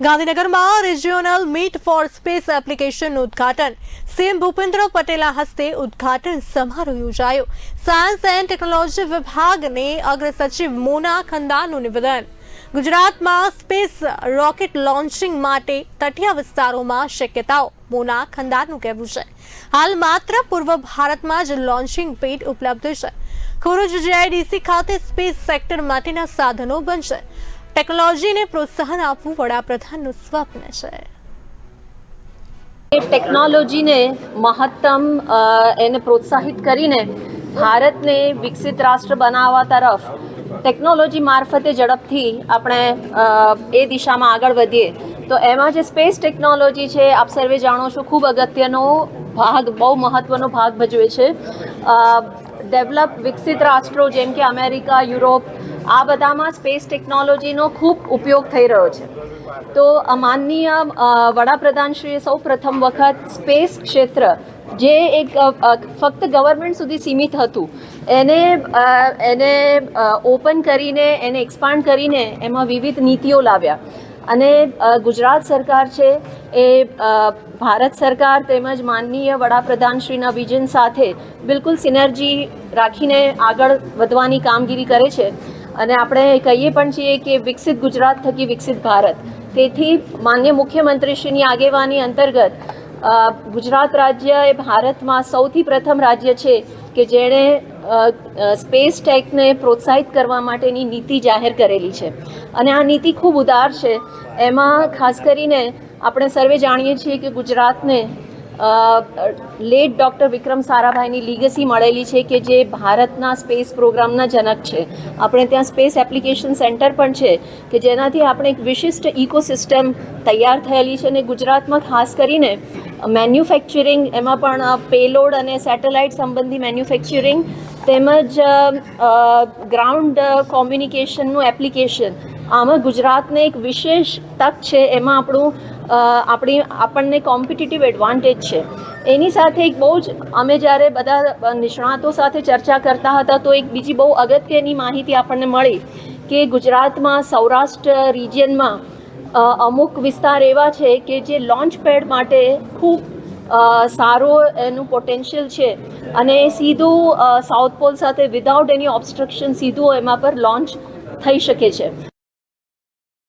ગાંધીનગરમાં regional meet for space એપ્લિકેશનનું ઉદ્ઘાટન. સીએમ ભૂપેન્દ્ર પટેલના હસ્તે ઉદ્ઘાટન સમારોહ યોજાયો. સાયન્સ એન્ડ ટેકનોલોજી વિભાગને અગ્ર સચિવ મોના ખંદાનું નિવેદન. ગુજરાતમાં સ્પેસ રોકેટ લોન્ચિંગ માટે તટીય વિસ્તારોમાં શક્યતાઓ. મોના ખંદારનું કહેવું છે. હાલ માત્ર પૂર્વ ભારતમાં જ લોન્ચિંગ પેડ ઉપલબ્ધ છે. ખોરુજ જીઆઈડીસી ખાતે સ્પેસ સેક્ટર માટેના સાધનો બનશે. ટેકનોલોજીને પ્રોત્સાહન આપવું વડાપ્રધાનનું સ્વપ્ન છે. ટેકનોલોજીને મહત્તમ એને પ્રોત્સાહિત કરીને ભારતને વિકસિત રાષ્ટ્ર બનાવવા તરફ ટેકનોલોજી મારફતે ઝડપથી આપણે એ દિશામાં આગળ વધીએ. તો એમાં જે સ્પેસ ટેકનોલોજી છે, આપ સર્વે જાણો છો, ખૂબ અગત્યનો ભાગ, બહુ મહત્ત્વનો ભાગ ભજવે છે. ડેવલપ વિકસિત રાષ્ટ્રો જેમ કે અમેરિકા, યુરોપ આ બધામાં સ્પેસ ટેકનોલોજીનો ખૂબ ઉપયોગ થઈ રહ્યો છે. તો માનનીય વડાપ્રધાનશ્રીએ સૌ પ્રથમ વખત સ્પેસ ક્ષેત્ર જે એક ફક્ત ગવર્મેન્ટ સુધી સીમિત હતું, એને એને ઓપન કરીને, એને એક્સપાન્ડ કરીને એમાં વિવિધ નીતિઓ લાવ્યા. અને ગુજરાત સરકાર છે એ ભારત સરકાર તેમજ માનનીય વડાપ્રધાનશ્રીના વિઝન સાથે બિલકુલ સિનર્જી રાખીને આગળ વધવાની કામગીરી કરે છે. અને આપણે કહીએ પણ છીએ કે વિકસિત ગુજરાત થકી વિકસિત ભારત. તેથી માન્ય મુખ્યમંત્રીશ્રીની આગેવાની અંતર્ગત ગુજરાત રાજ્ય એ ભારતમાં સૌથી પ્રથમ રાજ્ય છે કે જેણે સ્પેસ ટેકને પ્રોત્સાહિત કરવા માટેની નીતિ જાહેર કરેલી છે. અને આ નીતિ ખૂબ ઉદાર છે. એમાં ખાસ કરીને આપણે સર્વે જાણીએ છીએ કે ગુજરાતને લેટ ડૉક્ટર વિક્રમ સારાભાઈની લીગસી મળેલી છે કે જે ભારતના સ્પેસ પ્રોગ્રામના જનક છે. આપણે ત્યાં સ્પેસ એપ્લિકેશન સેન્ટર પણ છે કે જેનાથી આપણે એક વિશિષ્ટ ઇકોસિસ્ટમ તૈયાર થયેલી છે અને ગુજરાતમાં ખાસ કરીને મેન્યુફેક્ચરિંગ, એમાં પણ પેલોડ અને સેટેલાઇટ સંબંધી મેન્યુફેક્ચરિંગ તેમજ ગ્રાઉન્ડ કોમ્યુનિકેશનનું એપ્લિકેશન. આમાં ગુજરાતને એક વિશેષ તક છે. એમાં આપણું આપણી, આપણને કોમ્પિટિટિવ એડવાન્ટેજ છે. એની સાથે એક બહુ જ, અમે જ્યારે બધા નિષ્ણાતો સાથે ચર્ચા કરતા હતા, તો એક બીજી બહુ અગત્યની માહિતી આપણને મળી કે ગુજરાતમાં, સૌરાષ્ટ્ર રિજિયનમાં અમુક વિસ્તાર એવા છે કે જે લોન્ચ પેડ માટે ખૂબ સારો એનું પોટેન્શિયલ છે અને સીધું સાઉથ પોલ સાથે વિધાઉટ એની ઓબ્સ્ટ્રક્શન સીધું એમાં પર લોન્ચ થઈ શકે છે.